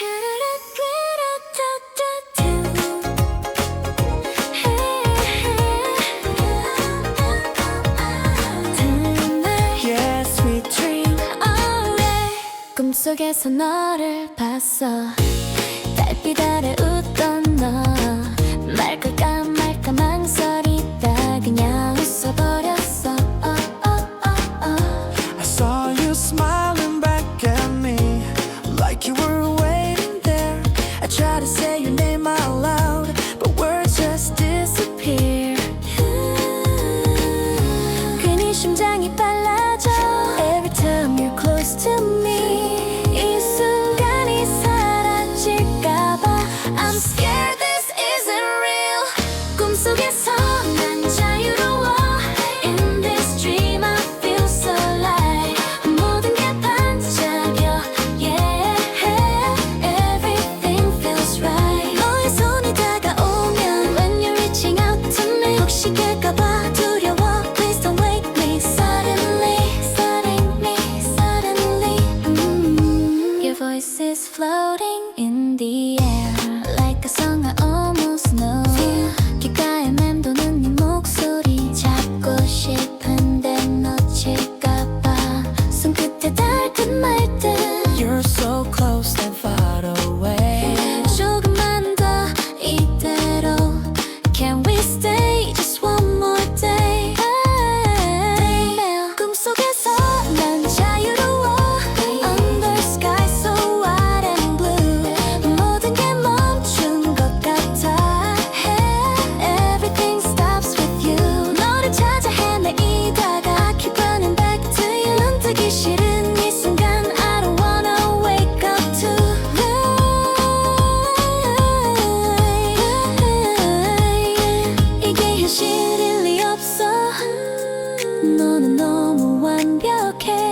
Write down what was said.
Oh, 꿈속에서 너를 봤어. 달빛 아래 Is floating in the air. 보기 싫은 이 순간 I don't wanna wake up to life 이게 현실일 리 없어. 너는 너무 완벽해.